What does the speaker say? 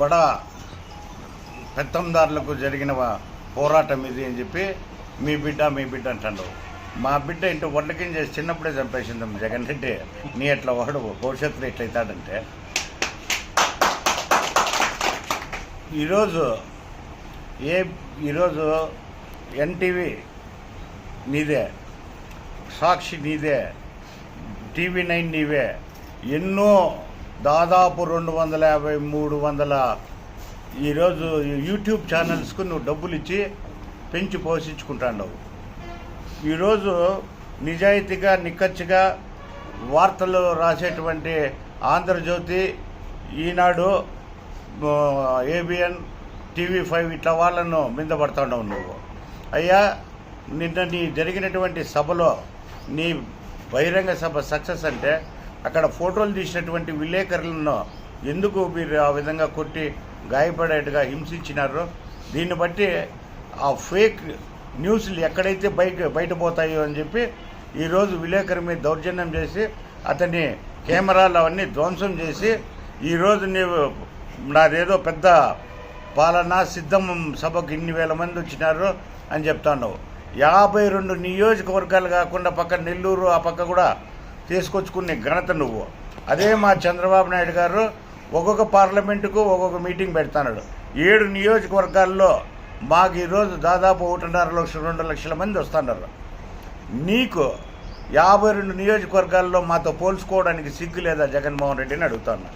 బడా పెత్తందారులకు జరిగిన పోరాటం ఇది అని చెప్పి మీ బిడ్డ మీ బిడ్డ అంటాడు. మా బిడ్డ ఇంటి వడ్లకిం చేసి చిన్నప్పుడే చంపేసింది జగన్ రెడ్డి. నీ ఎట్లా వాడు? భవిష్యత్తులో ఎట్లయితాడంటే ఈరోజు ఏ ఈరోజు ఎన్టీవీ నీదే సాక్షి నీదే టీవీ నైన్ నీవే ఎన్నో దాదాపు రెండు వందల యాభై మూడు వందల ఈరోజు యూట్యూబ్ ఛానల్స్కు నువ్వు డబ్బులు ఇచ్చి పెంచి పోషించుకుంటాండవు. ఈరోజు నిజాయితీగా నిక్కచ్చిగా వార్తలు రాసేటువంటి Andhra Jyothy Eenadu ABN TV five ఇట్లా వాళ్ళను మిందపడుతున్నావు నువ్వు. అయ్యా నిన్న నీ జరిగినటువంటి సభలో నీ బహిరంగ సభ సక్సెస్ అంటే అక్కడ ఫోటోలు తీసినటువంటి విలేకరులను ఎందుకు మీరు ఆ విధంగా కొట్టి గాయపడేట్టుగా హింసించినారో? దీన్ని బట్టి ఆ ఫేక్ న్యూస్లు ఎక్కడైతే బయట బయట పోతాయో అని చెప్పి ఈరోజు విలేకరు మీద దౌర్జన్యం చేసి అతని కెమెరాలు అవన్నీ ధ్వంసం చేసి ఈరోజు నీవు నాదేదో పెద్ద పాలనా సిద్ధం సభకు ఇన్ని వేల మంది వచ్చినారు అని చెప్తాను యాభై రెండు నియోజకవర్గాలు కాకుండా పక్క నెల్లూరు ఆ పక్క కూడా తీసుకొచ్చుకునే ఘనత నువ్వు. అదే మా చంద్రబాబు నాయుడు గారు ఒక్కొక్క పార్లమెంటుకు ఒక్కొక్క మీటింగ్ పెడతాడు ఏడు నియోజకవర్గాల్లో మాకు ఈరోజు దాదాపు ఒకటిన్నర లక్షల రెండు లక్షల మంది వస్తున్నారు. నీకు యాభై రెండు నియోజకవర్గాల్లో మాతో పోల్చుకోవడానికి సిగ్గు లేదా జగన్మోహన్ రెడ్డిని అడుగుతాను.